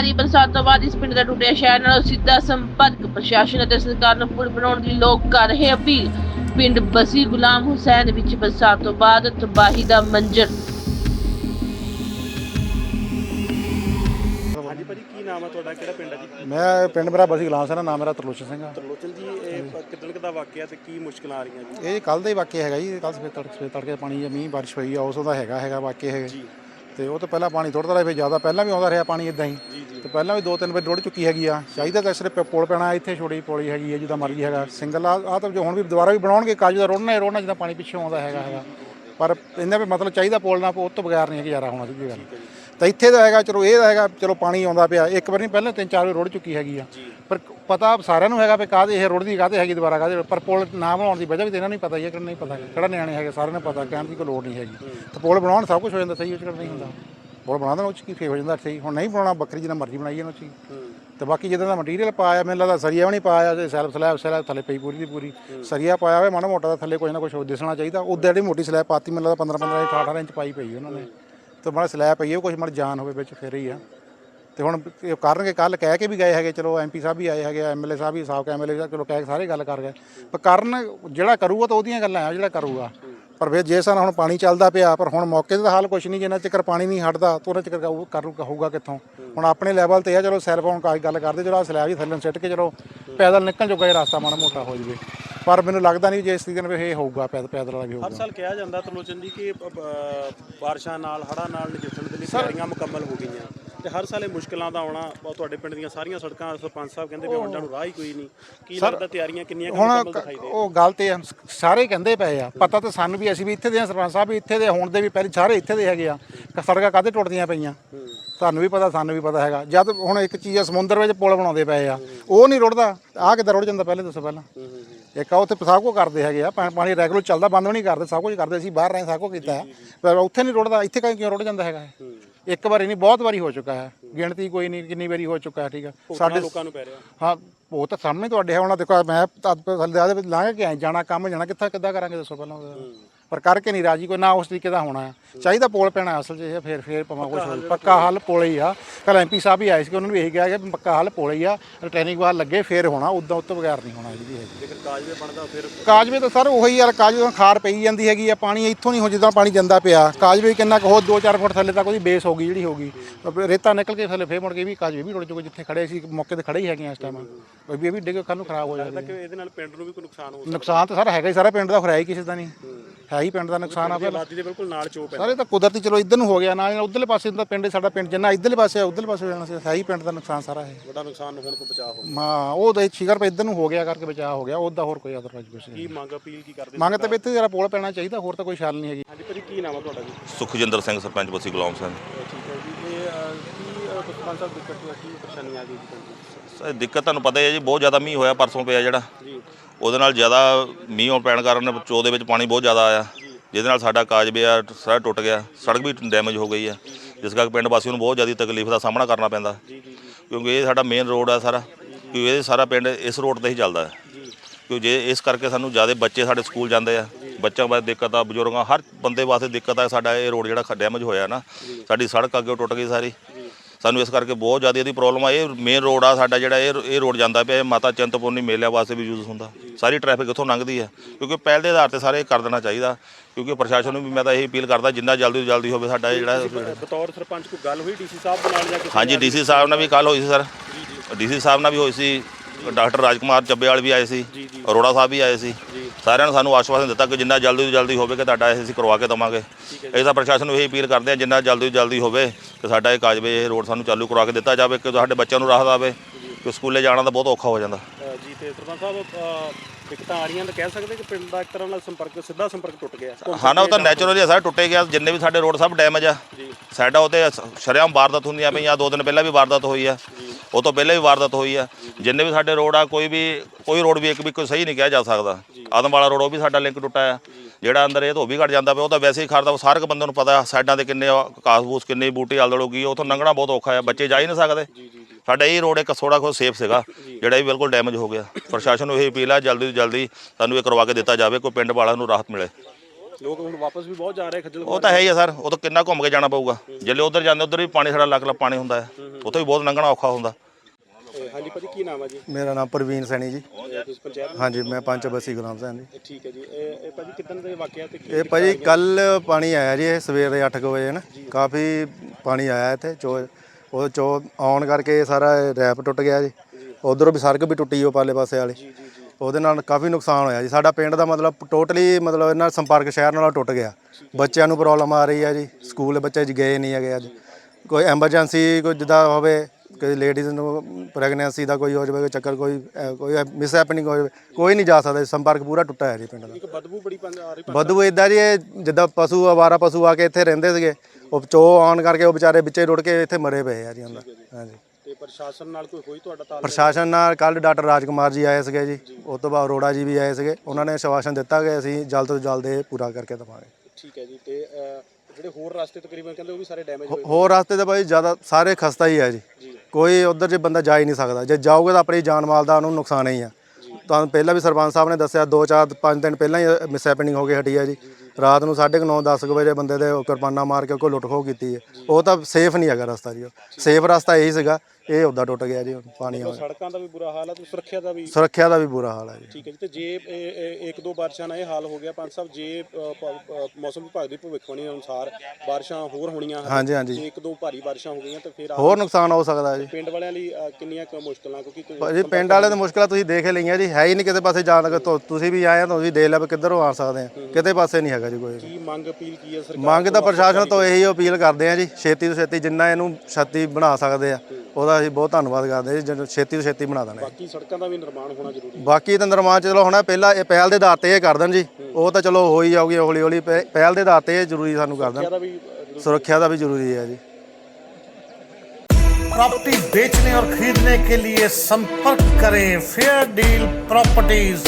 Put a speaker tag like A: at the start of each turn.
A: ਭਾਰੀ ਬਰਸਾਤ ਤੋਂ ਬਾਅਦ ਇਸ ਪਿੰਡ ਦਾ ਟੁੱਟਿਆ ਸ਼ਹਿਰ ਨਾਲ ਸਿੱਧਾ ਸੰਪਰਕ ਪ੍ਰਸ਼ਾਸਨ ਅਤੇ ਸਰਕਾਰ ਨੂੰ ਪੁਲ ਬਣਾਉਣ ਦੀ ਲੋਕ ਕਰ ਰਹੇ ਅਪੀਲ। ਪਿੰਡ ਬਸੀ ਗੁਲਾਮ ਹੁਸੈਨ ਵਿੱਚ ਬਰਸਾਤ ਤੋਂ ਬਾਅਦ ਤਬਾਹੀ ਦਾ ਮੰਜ਼ਰ।
B: ਹਾਂਜੀ ਭਾਜੀ ਕੀ ਨਾਮ ਹੈ ਤੁਹਾਡਾ? ਕਿਹੜਾ ਪਿੰਡ ਹੈ ਜੀ?
C: ਮੈਂ ਪਿੰਡ ਮੇਰਾ ਬਸੀ ਗੁਲਾਮ ਸਿੰਘ ਨਾਮ ਮੇਰਾ ਤਰਲੋਚਨ ਸਿੰਘ ਆ।
B: ਤਰਲੋਚਨ ਜੀ ਇਹ ਪ- ਕਿੱਦਣ ਕੁ ਦਾ ਵਾਕਿਆ ਤੇ ਕੀ ਮੁਸ਼ਕਲਾਂ ਆ ਰਹੀਆਂ ਜੀ?
C: ਇਹ ਕੱਲ ਦਾ ਹੀ ਵਾਕਿਆ ਹੈਗਾ ਜੀ ਕੱਲ ਸਵੇਰ ਤੜਕੇ ਸਵੇਰ ਤੜਕੇ ਪਾਣੀ ਮੀਂਹ ਬਾਰਿਸ਼ ਹੋਈ ਆ ਉਸ ਦਾ ਹੈਗਾ ਹੈਗਾ ਵਾਕਿਆ ਹੈ
B: ਜੀ।
C: ਤੇ ਉਹ ਤੋਂ ਪਹਿਲਾਂ ਪਾਣੀ ਥੋੜ੍ਹਾ ਥੋੜ੍ਹਾ ਫਿਰ ਜ਼ਿਆਦਾ ਪਹਿਲਾਂ ਵੀ ਆਉਂਦਾ ਰਿਹਾ ਪਾਣੀ ਇਦਾਂ ਹੀ। ਤੇ ਪਹਿਲਾਂ ਵੀ ਦੋ ਤਿੰਨ ਵਾਰ ਰੁੜ ਚੁੱਕੀ ਹੈਗੀ ਆ। ਚਾਹੀਦਾ ਤਾਂ ਸਿਰਫ ਪੁਲ ਪੈਣਾ ਇੱਥੇ ਛੋਟੀ ਪੋਲੀ ਹੈਗੀ ਹੈ ਜਿੱਦਾਂ ਮਰਜ਼ੀ ਹੈਗਾ। ਸਿੰਗਲ ਆ ਆ ਤਾਂ ਜੋ ਹੁਣ ਵੀ ਦੁਬਾਰਾ ਵੀ ਬਣਾਉਣਗੇ ਕਾਜੂ ਦਾ ਰੋੜਨਾ ਹੀ ਰੋੜਨਾ ਜਿੱਦਾਂ ਪਾਣੀ ਪਿੱਛੋਂ ਆਉਂਦਾ ਹੈਗਾ ਹੈਗਾ। ਪਰ ਇਹਨਾਂ ਵੀ ਮਤਲਬ ਚਾਹੀਦਾ ਪੁਲ ਨਾ ਉਹ ਤੋਂ ਬਗੈਰ ਨਹੀਂ ਗੁਜ਼ਾਰਾ ਹੋਣਾ ਸਿੱਧੀ ਗੱਲ। ਤਾਂ ਇੱਥੇ ਦਾ ਹੈਗਾ ਚਲੋ ਇਹ ਦਾ ਹੈਗਾ ਚਲੋ ਪਾਣੀ ਆਉਂਦਾ ਪਿਆ। ਇੱਕ ਵਾਰ ਨਹੀਂ ਪਹਿਲਾਂ ਤਿੰਨ ਚਾਰ ਵਾਰ ਰੁੜ ਚੁੱਕੀ ਹੈਗੀ ਆ। ਪਰ ਪਤਾ ਸਾਰਿਆਂ ਨੂੰ ਹੈਗਾ ਵੀ ਕਾਹਦੇ ਇਹ ਰੁੜਦੀ ਕਾਹਦੇ ਹੈਗੀ ਦੁਬਾਰਾ ਕਾਹਦੇ ਪਰ ਪੁਲ ਨਾ ਬਣਾਉਣ ਦੀ ਵਜ੍ਹਾ ਵੀ ਤਾਂ ਇਹਨਾਂ ਨੂੰ ਪਤਾ ਹੀ ਹੈ ਕਿ ਨਹੀਂ ਪਤਾ ਕਿਹੜਾ ਨਿਆਣੇ ਹੈਗੇ ਸਾਰਿਆਂ ਨੂੰ ਪਤਾ ਕਹਿਣ ਦੀ ਕੋਈ ਲੋੜ ਨਹੀਂ ਹੈਗੀ। ਤੇ ਪੁਲ ਬਣਾਉਣ ਸਭ ਕੁਝ ਹੋ ਜਾਂਦਾ ਸਹੀ ਉਹ 'ਚ ਕਿਹੜਾ ਨਹੀਂ ਹੁੰਦਾ। ਪੁਲ ਬਣਾ ਦੇਣਾ ਉਹ 'ਚ ਕੀ ਫੇਰ ਹੋ ਜਾਂਦਾ ਸਹੀ। ਹੁਣ ਨਹੀਂ ਬਣਾਉਣਾ ਬੱਕਰੀ ਜਿੰਨਾ ਮਰਜ਼ੀ ਬਣਾਈ ਇਹਨਾਂ 'ਚ। ਤੇ ਬਾਕੀ ਜਿੱਦਾਂ ਦਾ ਮਟੀਰੀਅਲ ਪਾਇਆ ਮੈਨੂੰ ਲੱਗਦਾ ਸਰੀਆ ਵੀ ਨਹੀਂ ਪਾਇਆ ਤੇ ਸੈਲਫ ਸਲੈਬ ਸਲੈਬ ਥੱਲੇ ਪਈ ਪੂਰੀ ਦੀ ਪੂਰੀ। ਸਰੀਆ ਪਾਇਆ ਹੋਵੇ ਮਾੜਾ ਮੋਟਾ ਦਾ ਥੱਲੇ ਕੁਝ ਨਾ ਕੁਝ ਦਿਸਣਾ ਚਾਹੀਦਾ। ਉਦੋਂ ਜਿਹੜੀ ਮੋਟੀ ਸਲੈਬ ਪਾਤੀ ਮੈਨੂੰ ਲੱਗਦਾ 15 15 18 ਇੰਚ ਪਾਈ ਪਈ ਉਹਨਾਂ ਨੇ। ਤੇ ਮਾੜਾ ਸਲੈਬ ਪਈ ਹੈ ਕੁਝ ਮਾੜਾ ਜਾਨ ਹੋਵੇ ਵਿੱਚ ਫਿਰ ਹੀ ਆ। ਤੇ ਹੁਣ ਇਹ ਕਰਨਗੇ ਕੱਲ ਕਹਿ ਕੇ ਵੀ ਗਏ ਹੈਗੇ, ਚਲੋ ਐਮਪੀ ਸਾਹਿਬ ਵੀ ਆਏ ਹੈਗੇ ਐਮਐਲਏ ਸਾਹਿਬ ਵੀ, ਸਾਬਕਾ ਐਮਐਲਏ ਚਲੋ ਕਹਿ ਕੇ ਸਾਰੇ ਗੱਲ ਕਰ ਗਏ। ਪਰ ਕਰਨ ਜਿਹੜਾ ਕਰੂਗਾ ਤਾਂ ਉਹਦੀਆਂ ਗੱਲਾਂ ਆ, ਜਿਹੜਾ ਕਰੂਗਾ। ਪਰ ਫਿਰ ਜੇ ਸਾਨੂੰ ਹੁਣ ਪਾਣੀ ਚੱਲਦਾ ਪਿਆ, ਪਰ ਹੁਣ ਮੌਕੇ ਤੇ ਤਾਂ ਹਾਲ ਕੁਛ ਨਹੀਂ, ਜਿੰਨਾ ਚਿਰ ਪਾਣੀ ਨਹੀਂ ਹਟਦਾ, ਤਾਂ ਉਹਨਾਂ ਚਿਰ ਉਹ ਕਰੂਗਾ ਕਿੱਥੋਂ? ਹੁਣ ਆਪਣੇ ਲੈਵਲ ਤੇ ਆ, ਚਲੋ ਸੈਲ ਫੋਨ ਕਾਜ ਗੱਲ ਕਰਦੇ, ਚਲੋ ਆਹ ਸਲੈਬ ਜੀ ਥੱਲੇ ਸਿੱਟ ਕੇ, ਚਲੋ ਪੈਦਲ ਨਿਕਲ ਜੋਗਾ ਇਹ ਰਸਤਾ ਮਾੜਾ ਮੋਟਾ ਹੋ ਜਵੇ। ਪਰ ਮੈਨੂੰ ਲੱਗਦਾ ਨਹੀਂ ਜੇ ਇਸ ਤਰੀਕੇ ਨਾਲ ਵੀ ਇਹ ਹੋਊਗਾ ਪੈਦਲ ਪੈਦਲ ਵਾਲਾ ਵੀ
B: ਹਰ
C: ਹੋਊਗਾ
B: ਸਾਲ ਕਿਹਾ ਜਾਂਦਾ ਤਰਲੋਚਨ ਜੀ ਕਿ ਅ, ਬਾਰਿਸ਼ਾਂ ਨਾਲ ਹੜ੍ਹਾਂ ਨਾਲ ਨਜਿੱਠਣ ਦੇ ਲਈ ਤਿਆਰੀਆਂ ਮੁਕੰਮਲ ਹੋ ਗਈਆਂ। ਤੇ ਹਰ ਸਾਲ ਇਹ ਮੁਸ਼ਕਲਾਂ ਦਾ ਆਉਣਾ ਉਹ ਤੁਹਾਡੇ ਪਿੰਡ ਦੀਆਂ ਸਾਰੀਆਂ ਸੜਕਾਂ ਸਰਪੰਚ ਸਾਹਿਬ ਕਹਿੰਦੇ ਵੀ ਹੁਣ ਨੂੰ ਰਾਹ ਹੀ ਕੋਈ ਨਹੀਂ। ਕੀ ਲੱਗਦਾ ਤਿਆਰੀਆਂ ਕਿੰਨੀਆਂ ਕੁ
C: ਹੁਣ
B: ਮੁਕੰਮਲ ਦਿਖਾਈ ਦੇ
C: ਉਹ ਗੱਲ ਤੇ ਸਾਰੇ ਕਹਿੰਦੇ ਪਏ ਆ। ਪਤਾ ਤਾਂ ਸਾਨੂੰ ਵੀ ਅਸੀਂ ਵੀ ਇੱਥੇ ਦੇ ਆ ਸਰਪੰਚ ਸਾਹਿਬ ਵੀ ਇੱਥੇ ਦੇ ਹੋਣ ਦੇ ਵੀ ਪਹਿਲੇ ਸਾਰੇ ਇੱਥੇ ਦੇ ਹੈਗੇ ਆ। ਕ- ਸੜਕਾਂ ਕਾਹਦੇ ਟੁੱਟਦੀਆਂ ਪਈਆਂ? ਤੁਹਾਨੂੰ ਵੀ ਪਤਾ ਸਾਨੂੰ ਵੀ ਪਤਾ ਹੈਗਾ। ਜਦ ਹੁਣ ਇੱਕ ਚੀਜ਼ ਆ ਸਮੁੰਦਰ ਵਿੱਚ ਪੁਲ ਬਣਾਉਂਦੇ ਪਏ ਆ ਉਹ ਨਹੀਂ ਰੁੜਦਾ। ਆਹ ਕਿੱਦਾਂ ਰੁੜ ਜਾਂਦਾ? ਪਹਿਲੇ ਦੱਸੋ ਪਹਿਲਾਂ। ਇੱਕ ਆ ਉੱਥੇ ਸਭ ਕੁਝ ਕਰਦੇ ਹੈਗੇ ਆ ਪਾ- ਪਾਣੀ ਰੈਗੂਲਰ ਚੱਲਦਾ ਬੰਦ ਵੀ ਨਹੀਂ ਕਰਦੇ ਸਭ ਕੁਝ ਕਰਦੇ ਅਸੀਂ ਬਾਹਰ ਰਹੇ ਸਭ ਕੁਝ ਕੀਤਾ ਹੈ। ਪਰ ਉੱਥੇ ਨਹੀਂ ਰੁੜਦਾ ਇੱਥੇ ਕਿਉਂ ਕਿਉਂ ਰੁੜ ਜਾਂਦਾ ਹੈਗਾ ਇਹ? ਇੱਕ ਵਾਰੀ ਨਹੀਂ ਬਹੁਤ ਵਾਰੀ ਹੋ ਚੁੱਕਾ ਹੈ ਗਿਣਤੀ ਕੋਈ ਨਹੀਂ ਕਿੰਨੀ ਵਾਰੀ ਹੋ ਚੁੱਕਾ ਹੈ ਠੀਕ ਆ
B: ਸਾਡੇ ਲੋਕਾਂ ਨੂੰ ਪੈ ਰਿਹਾ
C: ਹਾਂ ਉਹ ਤਾਂ ਸਾਹਮਣੇ ਤੁਹਾਡੇ ਹੈ ਦੇਖੋ ਮੈਂ ਤਦ ਥੱਲੇ ਦੇ ਲੰਘ ਕੇ ਆਇਆ ਜਾਣਾ ਕੰਮ ਜਾਣਾ ਕਿੱਥਾ ਕਿੱਦਾਂ ਕਰਾਂਗੇ ਦੱਸੋ ਪਹਿਲਾਂ ਉਹਦਾ। ਪਰ ਕਰਕੇ ਨਹੀਂ ਰਾਜੀ ਕੋਈ ਨਾ ਉਸ ਤਰੀਕੇ ਦਾ ਹੋਣਾ ਹੈ ਚਾਹੀਦਾ ਪੁਲ ਪੈਣਾ ਅਸਲ 'ਚ ਇਹ ਫਿਰ ਫਿਰ ਪਵਾਂ ਕੁਝ ਹੋਰ ਪੱਕਾ ਹੱਲ ਪੁਲ ਹੀ ਆ। ਕੱਲ ਐਮਪੀ ਸਾਹਿਬ ਵੀ ਆਏ ਸੀ ਉਹਨਾਂ ਨੂੰ ਵੀ ਇਹੀ ਕਿਹਾ ਕਿ ਪੱਕਾ ਹੱਲ ਪੁਲ ਹੀ ਆ। ਰਿਟਰਨਿੰਗ ਵਾਲ ਲੱਗੇ ਫਿਰ ਹੋਣਾ ਉਦਾਂ ਉੱਤੋਂ ਬਗੈਰ ਨਹੀਂ ਹੋਣਾ ਜੀ ਹੈਗੀ।
B: ਜੇਕਰ ਕਾਜਵੇ ਬਣਦਾ ਫਿਰ
C: ਕਾਜਵੇ ਤਾਂ ਸਰ ਉਹੀ ਯਾਰ ਕਾਜਵੇ ਤੋਂ ਖਾਰ ਪਈ ਜਾਂਦੀ ਹੈਗੀ ਆ ਪਾਣੀ ਇੱਥੋਂ ਨਹੀਂ ਹੋ ਜਿੱਦਾਂ ਪਾਣੀ ਜਾਂਦਾ ਪਿਆ। ਕਾਜਵੇ ਕਿੰਨਾ ਕੁ ਹੋ 2-4 ਫੁੱਟ ਥੱਲੇ ਤੱਕ ਉਹਦੀ ਬੇਸ ਹੋ ਗਈ ਜਿਹੜੀ ਹੋ ਗਈ। ਰੇਤਾ ਨਿਕਲ ਕੇ ਥੱਲੇ ਫੇਰ ਮੁੜ ਕੇ ਵੀ ਕਾਜਵੇ ਵੀ ਰੁੜ ਚੁੱਕੇ ਜਿੱਥੇ ਖੜੇ ਸੀ ਮੌਕੇ ਤੇ ਖੜੇ ਹੀ ਹੈਗੇ ਆ ਇਸ ਟਾਈਮ ਉਹ ਵੀ ਇਹ ਵੀ ਡਿੱਗ ਕੱਲ ਨੂੰ ਖਰਾਬ ਹੋ
B: ਕਿ ਇਹਦੇ ਨਾਲ ਪਿੰਡ ਨੂੰ ਵੀ ਕੋਈ ਨੁਕਸਾਨ ਹੋ
C: ਨੁਕਸਾਨ ਤਾਂ ਸਰ ਹੈਗਾ ਹੀ ਸਾਰਾ ਪਿੰਡ ਦਾ ਹੀ ਕਿਸੇ ਦਾ ਨਹੀਂ। ਹੈ ਹੀ ਪਿੰਡ ਦਾ ਨੁਕਸਾਨ ਆ
B: ਸਕਦਾ ਆਬਾਦੀ ਦੇ ਬਿਲਕੁਲ ਨਾਲ ਚੋ ਪੈਂਦਾ
C: ਸਾਰੇ ਤਾਂ ਕੁਦਰਤੀ ਚਲੋ ਇੱਧਰ ਨੂੰ ਹੋ ਗਿਆ ਨਾਲ ਉਧਰਲੇ ਪਾਸੇ ਦਾ ਪਿੰਡ ਸਾਡਾ ਪਿੰਡ ਜਿੰਨਾ ਇੱਧਰਲੇ ਪਾਸੇ ਆ ਉਧਰਲੇ ਪਾਸੇ ਹੋ ਜਾਣਾ ਸੀ ਹੈ ਹੀ ਪਿੰਡ ਦਾ ਨੁਕਸਾਨ ਸਾਰਾ ਹੈ
B: ਵੱਡਾ ਨੁਕਸਾਨ ਹੋਣ ਤੋਂ ਬਚਾ ਹੋ
C: ਮਾ ਉਹ ਤਾਂ ਸ਼ਿਕਰ ਪੇ ਇੱਧਰ ਨੂੰ ਹੋ ਗਿਆ ਕਰਕੇ ਬਚਾਅ ਹੋ ਗਿਆ ਉਹਦਾ ਹੋਰ ਕੋਈ ਅਦਰਵਾਈਜ਼ ਕੁਛ ਨਹੀਂ।
B: ਕੀ ਮੰਗ ਅਪੀਲ ਕੀ ਕਰਦੇ
C: ਮੰਗ ਤੇ ਵੀ ਇੱਥੇ ਜਰਾ ਪੁਲ ਪੈਣਾ ਚਾਹੀਦਾ ਹੋਰ ਤਾਂ ਕੋਈ ਛਾਲ ਨਹੀਂ ਹੈਗੀ।
B: ਹਾਂਜੀ ਭਾਜੀ ਕੀ ਨਾਮ ਹੈ ਤੁਹਾਡਾ ਜੀ?
D: ਸੁਖਜਿੰਦਰ ਸਿੰਘ ਸਰਪੰਚ ਬਸੀ ਗੁਲਾਮ ਸਿੰਘ।
B: ਠੀਕ ਹੈ ਜੀ ਇਹ ਕੀ ਸਰਪੰਚ ਸਾਹਿਬ ਦਿੱਕਤ ਹੋਈ ਕੀ ਪਰੇਸ਼ਾਨੀ ਆ ਗਈ ਜੀ ਤੁਹਾਨੂੰ?
D: ਸਰ ਦਿੱਕਤ ਤੁਹਾਨੂੰ ਪਤਾ ਹੀ ਹੈ ਜੀ ਬਹੁਤ ਜ਼ਿਆਦਾ ਮੀਂਹ ਹੋਇਆ ਪਰਸੋਂ ਪਿਆ ਜਿਹੜਾ।
B: ਜੀ।
D: ਉਹਦੇ ਨਾਲ ਜ਼ਿਆਦਾ ਮੀਂਹ ਹੋਣ ਪੈਣ ਕਾਰਨ ਚੋ ਦੇ ਵਿੱਚ ਪਾਣੀ ਬਹੁਤ ਜ਼ਿਆਦਾ ਆਇਆ। ਜਿਹਦੇ ਨਾਲ ਸਾਡਾ ਕਾਜਵੇ ਆ ਸਾਰਾ ਟੁੱਟ ਗਿਆ ਸੜਕ ਵੀ ਡੈਮੇਜ ਹੋ ਗਈ ਆ ਜਿਸ ਕਰਕੇ ਪਿੰਡ ਵਾਸੀਆਂ ਨੂੰ ਬਹੁਤ ਜ਼ਿਆਦਾ ਤਕਲੀਫ ਦਾ ਸਾਹਮਣਾ ਕਰਨਾ ਪੈਂਦਾ। ਕਿਉਂਕਿ ਇਹ ਸਾਡਾ ਮੇਨ ਰੋਡ ਆ ਸਾਰਾ। ਕਿਉਂਕਿ ਇਹ ਸਾਰਾ ਪਿੰਡ ਇਸ ਰੋਡ ਤੇ ਹੀ ਚੱਲਦਾ ਹੈ। ਕਿਉਂ ਜੇ ਇਸ ਕਰਕੇ ਸਾਨੂੰ ਜ਼ਿਆਦਾ ਬੱਚੇ ਸਾਡੇ ਸਕੂਲ ਜਾਂਦੇ ਆ ਬੱਚਿਆਂ ਵਾਸਤੇ ਦਿੱਕਤ ਆ ਬਜ਼ੁਰਗਾਂ ਹਰ ਬੰਦੇ ਵਾਸਤੇ ਦਿੱਕਤ ਆ ਸਾਡਾ ਇਹ ਰੋਡ ਜਿਹੜਾ ਡੈਮੇਜ ਹੋਇਆ ਨਾ। ਸਾਡੀ ਸੜਕ ਅੱਗੇ ਟੁੱਟ ਗਈ ਸਾਰੀ। ਸਾਨੂੰ ਇਸ ਕਰਕੇ ਬਹੁਤ ਜ਼ਿਆਦਾ ਇਹਦੀ ਪ੍ਰੋਬਲਮ ਆ। ਇਹ ਮੇਨ ਰੋਡ ਆ ਸਾਡਾ ਜਿਹੜਾ ਇਹ ਇਹ ਰੋਡ ਜਾਂਦਾ ਪਿਆ ਇਹ ਮਾਤਾ ਚਿੰਤਪੁਰਨੀ ਮੇਲਿਆਂ ਵਾਸਤੇ ਵੀ ਯੂਜ਼ ਹੁੰਦਾ। ਸਾਰੀ ਟ੍ਰੈਫਿਕ ਇੱਥੋਂ ਲੰਘਦੀ ਹੈ ਕਿਉਂਕਿ ਪਹਿਲ ਦੇ ਆਧਾਰ ਤੇ ਸਾਰੇ ਕਰ ਦੇਣਾ ਚਾਹੀਦਾ ਕਿਉਂਕਿ ਪ੍ਰਸ਼ਾਸਨ ਨੂੰ ਵੀ ਮੈਂ ਤਾਂ ਇਹ ਅਪੀਲ ਕਰਦਾ ਜਿੰਨਾ ਜਲਦੀ ਤੋਂ ਜਲਦੀ ਹੋਵੇ ਸਾਡਾ ਇਹ ਜਿਹੜਾ
B: ਬਤੌਰ ਸਰਪੰਚ ਕੋਈ ਗੱਲ ਹੋਈ ਡੀਸੀ ਸਾਹਿਬ ਦੇ ਨਾਲ ਜਾਂ ਕਿਸੇ
D: ਹਾਂਜੀ ਡੀਸੀ ਸਾਹਿਬ ਨਾਲ ਵੀ ਕੱਲ ਹੋਈ ਸੀ ਸਰ। ਡੀਸੀ ਸਾਹਿਬ ਨਾਲ ਵੀ ਹੋਈ ਸੀ ਡਾਕਟਰ ਰਾਜਕੁਮਾਰ ਚੱਬੇਵਾਲ ਵੀ ਆਏ ਸੀ ਅਰੋੜਾ ਸਾਹਿਬ ਵੀ ਆਏ ਸੀ। ਸਾਰਿਆਂ ਨੇ ਸਾਨੂੰ ਆਸ਼ਵਾਸਨ ਦਿੱਤਾ ਕਿ ਜਿੰਨਾ ਜਲਦੀ ਤੋਂ ਜਲਦੀ ਹੋਵੇ ਕਿ ਤੁਹਾਡਾ ਇਹ ਅਸੀਂ ਕਰਵਾ ਕੇ ਦਵਾਂਗੇ। ਇਹ ਤਾਂ ਪ੍ਰਸ਼ਾਸਨ ਨੂੰ ਇਹ ਅਪੀਲ ਕਰਦੇ ਆ ਜਿੰਨਾ ਜਲਦੀ ਤੋਂ ਜਲਦੀ ਹੋਵੇ ਕਿ ਸਾਡਾ ਇਹ ਕਾਜਵੇ ਇਹ ਰੋਡ ਸਾਨੂੰ ਚਾਲੂ ਕਰਵਾ ਕੇ ਦਿੱਤਾ ਜਾਵੇ ਕਿ ਸਾਡੇ ਬੱਚਿਆਂ ਨੂੰ ਰਾਹਤ ਆਵੇ ਕਿ ਸਕੂਲੇ ਜਾਣਾ ਤਾਂ ਬਹੁਤ ਔਖਾ ਹੋ ਜਾਂਦਾ।
B: ਜੀ ਤੇ ਸਰਪੰਚ ਸਾਹਿਬ ਦਿੱਕਤਾਂ ਆ ਰਹੀਆਂ ਤਾਂ ਕਹਿ ਸਕਦੇ ਕਿ ਪਿੰਡ ਦਾ ਇੱਕ ਤਰ੍ਹਾਂ ਨਾਲ ਸੰਪਰਕ ਸਿੱਧਾ ਸੰਪਰਕ ਟੁੱਟ ਗਿਆ।
D: ਹਾਂ ਨਾ ਉਹ ਤਾਂ ਨੈਚੁਰਲੀ ਸਾਰਾ ਟੁੱਟੇ ਗਿਆ ਜਿੰਨੇ ਵੀ ਸਾਡੇ ਰੋਡ ਸਭ ਡੈਮੇਜ ਆ। ਸਾਡਾ ਉਤੇ ਸ਼ਰੇਆਮ ਵਾਰਦਾਤ ਹੁੰਦੀਆਂ ਪਈਆਂ ਦੋ ਦਿਨ ਪਹਿਲਾਂ ਵੀ ਵਾਰਦਾਤ ਹੋਈ ਆ। ਉਹ ਤੋਂ ਪਹਿਲਾਂ ਵੀ ਵਾਰਦਾਤ ਹੋਈ ਆ। ਜਿੰਨੇ ਵੀ ਸਾਡੇ ਰੋਡ ਆ ਕੋਈ ਵੀ ਕੋਈ ਰੋਡ ਵੀ ਇੱਕ ਵੀ ਕੋਈ ਸਹੀ ਨਹੀਂ ਕਿਹਾ ਜਾ ਸਕਦਾ। ਆਦਮ ਵਾਲਾ ਰੋਡ ਉਹ ਵੀ ਸਾਡਾ ਲਿੰਕ ਟੁੱਟਾ ਆ। ਜਿਹੜਾ ਅੰਦਰ ਇਹ ਤੋਂ ਵੀ ਘਟ ਜਾਂਦਾ ਪਿਆ ਉਹ ਤਾਂ ਵੈਸੇ ਹੀ ਖੜਦਾ ਉਹ ਸਾਰੇ ਕੁ ਬੰਦੇ ਨੂੰ ਪਤਾ ਸਾਈਡਾਂ ਤੇ ਕਿੰਨੇ ਕਾਸਬੂਸ ਕਿੰਨੇ ਬੂਟੇ ਆਲਦੜੋਗੀ ਉਥੋਂ ਲੰਘਣਾ ਬਹੁਤ ਔਖਾ ਆ ਬੱਚੇ ਜਾ ਹੀ ਨਹੀਂ ਸਕਦੇ। ਸਾਡਾ ਇਹ ਰੋਡ ਇੱਕ ਥੋੜਾ ਖੋ ਸੇਫ ਸੀਗਾ ਜਿਹੜਾ ਇਹ ਬਿਲਕੁਲ ਡੈਮੇਜ ਹੋ ਗਿਆ। ਪ੍ਰਸ਼ਾਸਨ ਨੂੰ ਇਹ ਅਪੀਲ ਆ ਜਲਦੀ ਤੋਂ ਜਲਦੀ ਸਾਨੂੰ ਇਹ ਕਰਵਾ ਕੇ ਦਿੱਤਾ ਜਾਵੇ ਕੋਈ ਪਿੰਡ ਵਾਲਿਆਂ ਨੂੰ ਰਾਹਤ ਮਿਲੇ।
B: ਲੋਕ ਹੁਣ ਵਾਪਸ ਵੀ ਬਹੁਤ ਜਾ ਰਹੇ ਖੱਜਲ
D: ਉਹ ਤਾਂ ਹੈ ਹੀ ਆ ਸਰ ਉਹ ਤਾਂ ਕਿੰਨਾ ਘੁੰਮ ਕੇ ਜਾਣਾ ਪਊਗਾ। ਜਿਹੜੇ ਉਧਰ ਜਾਂਦੇ ਉਧਰ ਵੀ ਪਾਣੀ ਸਾਡਾ ਲੱਖ ਲੱਖ ਪਾਣੀ ਹੁੰਦਾ ਹੈ। ਉੱਥੇ ਵੀ ਬਹੁਤ ਲੰਘਣਾ ਔਖਾ ਹੁੰਦਾ।
B: ਇਹ ਹਾਂਜੀ ਭਾਜੀ ਕੀ ਨਾਮ ਜੀ?
E: ਮੇਰਾ ਨਾਮ ਪ੍ਰਵੀਨ ਸੈਣੀ ਜੀ।
B: ਇਹ ਤੁਸੀਂ ਪੰਚਾਇਤ
E: ਹਾਂਜੀ ਮੈਂ ਪੰਚ ਬਸੀ ਗੁਲਾਮ ਸਿੰਘ ਜੀ
B: ਇਹ ਠੀਕ ਹੈ ਜੀ। ਇਹ ਇਹ ਭਾਜੀ ਕਿਤਨ ਦੇ ਵਾਕਿਆ ਤੇ ਕੀ
E: ਇਹ ਭਾਜੀ ਕੱਲ ਪਾਣੀ ਆਇਆ ਜੀ ਇਹ ਸਵੇਰ ਦੇ 8 ਵਜੇ ਨਾ। ਕਾਫੀ ਪਾਣੀ ਆਇਆ ਇੱਥੇ ਚੋ ਉਹ ਚੋ ਆਉਣ ਕਰਕੇ ਸਾਰਾ ਰੈਪ ਟੁੱਟ ਗਿਆ ਜੀ। ਉਧਰੋਂ ਵੀ ਸੜਕ ਵੀ ਟੁੱਟੀ ਉਹ ਪਾਲੇ ਪਾਸੇ ਵਾਲੀ। ਉਹਦੇ ਨਾਲ ਕਾਫੀ ਨੁਕਸਾਨ ਹੋਇਆ ਜੀ। ਸਾਡਾ ਪਿੰਡ ਦਾ ਮਤਲਬ ਟੋਟਲੀ ਮਤਲਬ ਇਹਨਾਂ ਨਾਲ ਸੰਪਰਕ ਸ਼ਹਿਰ ਨਾਲ ਟੁੱਟ ਗਿਆ। ਬੱਚਿਆਂ ਨੂੰ ਪ੍ਰੋਬਲਮ ਆ ਰਹੀ ਹੈ ਜੀ। ਸਕੂਲ ਬੱਚੇ ਜੀ ਗਏ ਨਹੀਂ ਹੈਗੇ ਅੱਜ। ਕੋਈ ਐਮਰਜੈਂਸੀ ਕੋਈ ਜਿੱਦਾਂ ਹੋਵੇ ਕੋਈ ਲੇਡੀਜ਼ ਨੂੰ ਪ੍ਰੈਗਨੈਂਸੀ ਦਾ ਕੋਈ ਹੋ ਜਾਵੇ ਕੋਈ ਚੱਕਰ ਕੋਈ ਅਹ, ਕੋਈ ਮਿਸ ਹੈਪਨਿੰਗ ਹੋ ਜਾਵੇ ਕੋਈ ਨਹੀਂ ਜਾ ਸਕਦਾ ਸੰਪਰਕ ਪੂਰਾ ਟੁੱਟਾ ਹੈ ਜੀ ਪਿੰਡ ਦਾ।
B: ਇੱਕ ਬਦਬੂ ਬੜੀ ਪੰਜ ਆ ਰਹੀ
E: ਬਦੂ ਇਦਾਂ ਜੀ ਇਹ ਜਿੱਦਾਂ ਪਸ਼ੂ ਆਵਾਰਾ ਪਸ਼ੂ ਆ ਕੇ ਇੱਥੇ ਰਹਿੰਦੇ ਸੀਗੇ ਉਹ ਚੋ ਆਉਣ ਕਰਕੇ ਉਹ ਵਿਚਾਰੇ ਵਿੱਚੇ ਰੁੜ ਕੇ ਇੱਥੇ ਮਰੇ ਪਏ ਆ ਜੀ ਹੁੰਦਾ ਹਾਂਜੀ।
B: ਤੇ ਪ੍ਰਸ਼ਾਸਨ ਨਾਲ ਕੋਈ ਹੋਈ ਤੁਹਾਡਾ ਤਾਲ
E: ਪ੍ਰਸ਼ਾਸਨ ਨਾਲ ਕੱਲ ਡਾਕਟਰ ਰਾਜਕੁਮਾਰ ਜੀ ਆਏ ਸੀਗੇ ਜੀ ਉਸ ਤੋਂ ਬਾਅਦ ਅਰੋੜਾ ਜੀ ਵੀ ਆਏ ਸੀਗੇ ਉਹਨਾਂ ਨੇ ਆਸ਼ਵਾਸਨ ਦਿੱਤਾ ਕਿ ਅਸੀਂ ਜਲਦ ਤੋਂ ਜਲਦ ਇਹ ਪੂਰਾ ਕਰਕੇ ਦੇਵਾਂਗੇ।
B: ਠੀਕ ਹੈ ਜੀ ਤੇ ਅਹ, ਜਿਹੜੇ ਹੋਰ ਰਸਤੇ ਤਕਰੀਬਨ ਕਹਿੰਦੇ ਉਹ ਵੀ ਸਾਰੇ ਡੈਮੇਜ ਹੋਏ
E: ਹੋਰ ਰਸਤੇ ਤਾਂ ਭਾਈ ਜ਼ਿਆਦਾ ਸਾਰੇ ਖਸਤਾ ਹੀ ਹੈ ਜੀ। ਕੋਈ ਉਧਰ ਜੇ ਬੰਦਾ ਜਾ ਹੀ ਨਹੀਂ ਸਕਦਾ। ਜੇ ਜਾਓਗੇ ਤਾਂ ਆਪਣੀ ਜਾਨ ਮਾਲ ਦਾ ਉਹਨੂੰ ਨੁਕਸਾਨ ਹੀ ਆ। ਤੁਹਾਨੂੰ ਪਹਿਲਾਂ ਵੀ ਸਰਪੰਚ ਸਾਹਿਬ ਨੇ ਦੱਸਿਆ 2 4 5 ਦਿਨ ਪਹਿਲਾਂ ਹੀ ਮਿਸ ਹੈਪਨਿੰਗ ਹੋ ਕੇ ਹਟੀ ਹੈ ਜੀ। ਰਾਤ ਨੂੰ 9:30 10 ਵਜੇ ਬੰਦੇ ਦੇ ਕਿਰਪਾਨਾਂ ਮਾਰ ਕੇ ਕੋਈ ਲੁੱਟ ਖੋਹ ਕੀਤੀ ਹੈ। ਉਹ ਤਾਂ ਸੇਫ ਨਹੀਂ ਹੈਗਾ ਰਸਤਾ ਜੀ ਸੇਫ ਰਸਤਾ ਇਹੀ ਸੀਗਾ ਇਹ ਉੱਦਾਂ ਟੁੱਟ ਗਿਆ ਜੀ ਪਾਣੀ ਆ
B: ਸੜਕਾਂ ਦਾ ਵੀ ਬੁਰਾ ਹਾਲ ਹੈ ਤੇ ਸੁਰੱਖਿਆ ਦਾ ਵੀ
E: ਸੁਰੱਖਿਆ ਦਾ ਵੀ ਬੁਰਾ ਹਾਲ ਹੈ ਜੀ।
B: ਠੀਕ ਹੈ ਜੀ ਤੇ ਜੇ ਇੱਕ ਦੋ ਬਾਰਿਸ਼ਾਂ ਨਾਲ ਇਹ ਹਾਲ ਹੋ ਗਿਆ ਪੰਜ ਸਾਹਿਬ ਜੇ ਮੌਸਮ ਵਿਭਾਗ ਦੀ ਭਵਿੱਖਬਾਣੀ ਅਨੁਸਾਰ ਬਾਰਿਸ਼ਾਂ ਹੋਰ ਹੋਣੀਆਂ ਹਨ
E: ਹਾਂਜੀ ਹਾਂਜੀ।
B: ਜੇ ਇੱਕ ਦੋ ਭਾਰੀ ਬਾਰਿਸ਼ਾਂ ਹੋ ਗਈਆਂ ਤਾਂ ਫਿਰ
E: ਹੋਰ ਨੁਕਸਾਨ ਹੋ ਸਕਦਾ ਜੀ।
B: ਪਿੰਡ ਵਾਲਿਆਂ ਲਈ ਕਿੰਨੀਆਂ ਕੁ ਮੁਸ਼ਕਲਾਂ ਕਿਉਂਕਿ
E: ਭਾਜੀ ਪਿੰਡ ਵਾਲਿਆਂ ਦੀ ਮੁਸ਼ਕਲਾਂ ਤੁਸੀਂ ਦੇਖ ਲਈਆਂ ਜੀ ਹੈ ਹੀ ਨਹੀਂ ਕਿਤੇ ਪਾਸੇ ਜਾਣ ਲੱਗੇ ਤੁ- ਤੁਸੀਂ ਵੀ ਆਏ ਆ ਤੁਸੀਂ ਦੇਖ ਲਿਆ ਵੀ ਕਿੱਧਰੋਂ ਆ ਸਕਦੇ ਆ। ਕਿਤੇ ਪਾਸੇ ਨਹੀਂ ਹੈਗਾ ਜੀ ਕੋਈ
B: ਕੀ ਮੰਗ ਅਪੀਲ ਕੀ ਹੈ ਸਰਕਾਰ
E: ਮੰਗ ਤਾਂ ਪ੍ਰਸ਼ਾਸਨ ਤੋਂ ਇਹੀ ਅਪੀਲ ਕਰਦੇ ਆ ਜੀ ਛੇਤੀ ਤੋਂ ਛੇਤੀ ਜਿੰਨਾ ਇਹਨੂੰ ਛੇਤੀ ਬਣਾ ਸਕਦੇ ਆ ਉਹਦਾ ਅਸੀਂ ਬਹੁਤ ਧੰਨਵਾਦ ਕਰਦੇ ਹਾਂ ਜੀ ਜਦੋਂ ਛੇਤੀ ਤੋਂ ਛੇਤੀ ਬਣਾ ਦੇਣਾ
B: ਬਾਕੀ ਸੜਕਾਂ ਦਾ ਵੀ ਨਿਰਮਾਣ ਹੋਣਾ ਜ਼ਰੂਰੀ ਹੈ
E: ਬਾਕੀ ਤਾਂ ਨਿਰਮਾਣ ਚਲੋ ਹੋਣਾ ਪਹਿਲਾਂ ਇਹ ਪਹਿਲ ਦੇ ਆਧਾਰ ਤੇ ਇਹ ਕਰ ਦੇਣ ਜੀ ਉਹ ਤਾਂ ਚਲੋ ਹੋ ਹੀ ਜਾਊਗੀ ਹੌਲੀ ਹੌਲੀ ਪਹਿ- ਪਹਿਲ ਦੇ ਆਧਾਰ ਤੇ ਇਹ ਜ਼ਰੂਰੀ ਸਾਨੂੰ ਕਰ ਦੇਣ
B: ਇਹਦਾ ਵੀ ਅ, ਜ਼ਰੂਰੀ
E: ਸੁਰੱਖਿਆ ਦਾ ਵੀ ਜ਼ਰੂਰੀ ਹੈ ਜੀ
F: प्रॉपर्टी बेचने और खरीदने के लिए संपर्क करें फेयर डील प्रॉपर्टीज